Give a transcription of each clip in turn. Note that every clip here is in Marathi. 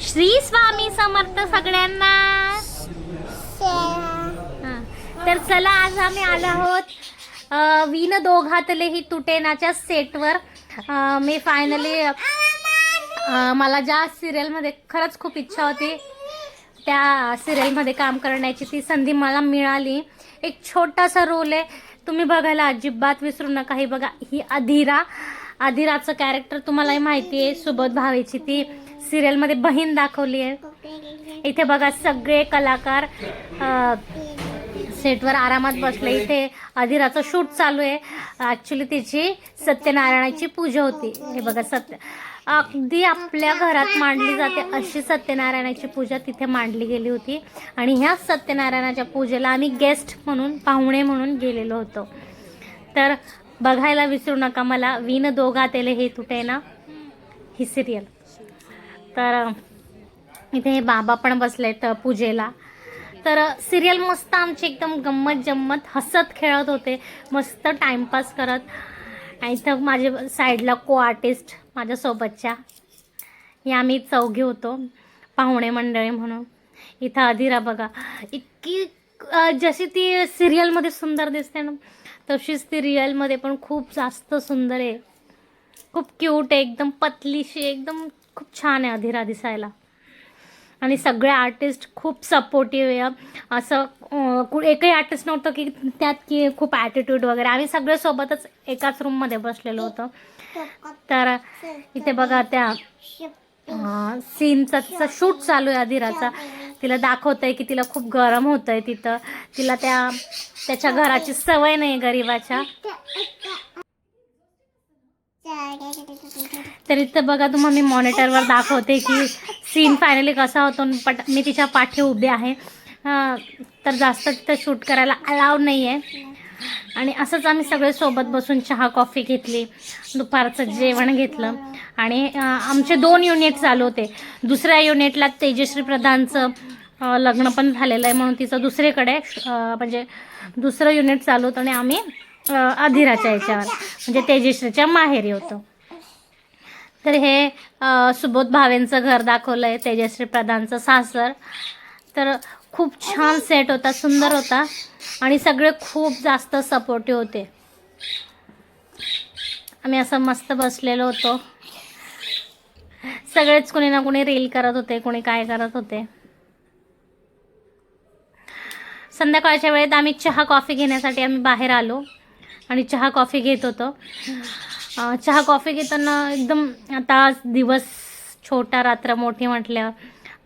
श्री स्वामी समर्थ सगळ्यांना हा. तर चला आज आम्ही आलो आहोत विन दोघातले ही तुटेनाच्या सेटवर मी फायनली मला ज्या सिरियलमध्ये खरंच खूप इच्छा होती त्या सिरियलमध्ये काम करण्याची ती संधी मला मिळाली. एक छोटासा रोल आहे तुम्ही बघायला अजिबात विसरू नका हे बघा ही अधिरा अधिराचं कॅरेक्टर तुम्हालाही माहिती आहे सुबोध भावेची ती सिरियलमध्ये बहीण दाखवली आहे. इथे बघा सगळे कलाकार सेटवर आरामात बसले. इथे अधिराचं शूट चालू आहे. ॲक्च्युली तिची सत्यनारायणाची पूजा होती. हे बघा सत्य. अगदी आपल्या घरात मांडली जाते अशी सत्यनारायणाची पूजा तिथे मांडली गेली होती. आणि ह्या सत्यनारायणाच्या पूजेला आम्ही गेस्ट म्हणून पाहुणे म्हणून गेलेलो होतो. तर बघायला विसरू नका मला. विन दोघा तेले हे तुटे ना? ही सिरियल तर इथे हे बाबा पण बसले आहेत पूजेला. तर सिरियल मस्त आमची एकदम गंमत जम्मत हसत खेळत होते. मस्त टाइमपास करत. आणि इथं माझे साईडला को आर्टिस्ट माझ्यासोबतच्या. या आम्ही चौघी होतो. पाहुणे मंडळी म्हणून. इथं अधिरा बघा. इतकी जशी ती सिरियलमध्ये सुंदर दिसते ना तशीच ती रिअलमध्ये पण खूप जास्त सुंदर आहे. खूप क्यूट आहे. एकदम पतलीशी एकदम खूप छान आहे अधिरा दिसायला. आणि सगळे आर्टिस्ट खूप सपोर्टिव्ह आहे. असं कु- एकही आर्टिस्ट नव्हतं की त्यात की खूप ॲटिट्यूड वगैरे. आम्ही सगळे सोबतच एकाच रूममध्ये बसलेलो होतो. तर इथे बघा त्या सीनचा शूट चालू आहे अधिराचा तिला दाखवत आहे की तिला खूप गरम होतं आहे तिथं. तिला त्या त्याच्या घराची सवय नाही गरिबाच्या. तर इथं बघा तुम्हाला मी मॉनिटरवर दाखवते की सीन फायनली कसा होतो आणि पट मी तिच्या पाठी उभी आहे. तर जास्त तिथं शूट करायला अलाव नाही आहे आणि असंच आम्ही सगळे सोबत बसून चहा कॉफी घेतली. दुपारचं जेवण घेतलं. आणि आमचे दोन युनिट चालू होते. दुसऱ्या युनिटला तेजश्री प्रधानचं लग्न पण झालेलं आहे म्हणून तिचं दुसरीकडे म्हणजे दुसरं युनिट चालू होतं आणि आम्ही अधिराच्या याच्यावर म्हणजे तेजश्रीच्या माहेरी होतो. तर हे सुबोध भावेंचं घर दाखवलं आहे तेजश्री प्रधानचं सासर. तर खूप छान सेट होता सुंदर होता आणि सगळे खूप जास्त सपोर्टिव्ह होते. आम्ही असं मस्त बसलेलो होतो. सगळेच कोणी ना कोणी रील करत होते कोणी काय करत होते. संध्याकाळच्या वेळेत आम्ही चहा कॉफी घेण्यासाठी आम्ही बाहेर आलो आणि चहा कॉफी घेत होतो. चहा कॉफी घेताना एकदम आता दिवस छोटा रात्र मोठी म्हटल्यावर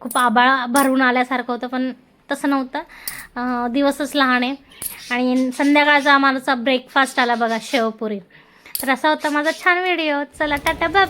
खूप आबाळ भरून आल्यासारखं होतं पण तसं नव्हतं. दिवसच लहान आहे. आणि संध्याकाळचा आम्हाला ब्रेकफास्ट आला बघा शेवपुरी. तर असा होता माझा छान व्हिडिओ चला टाटा बाप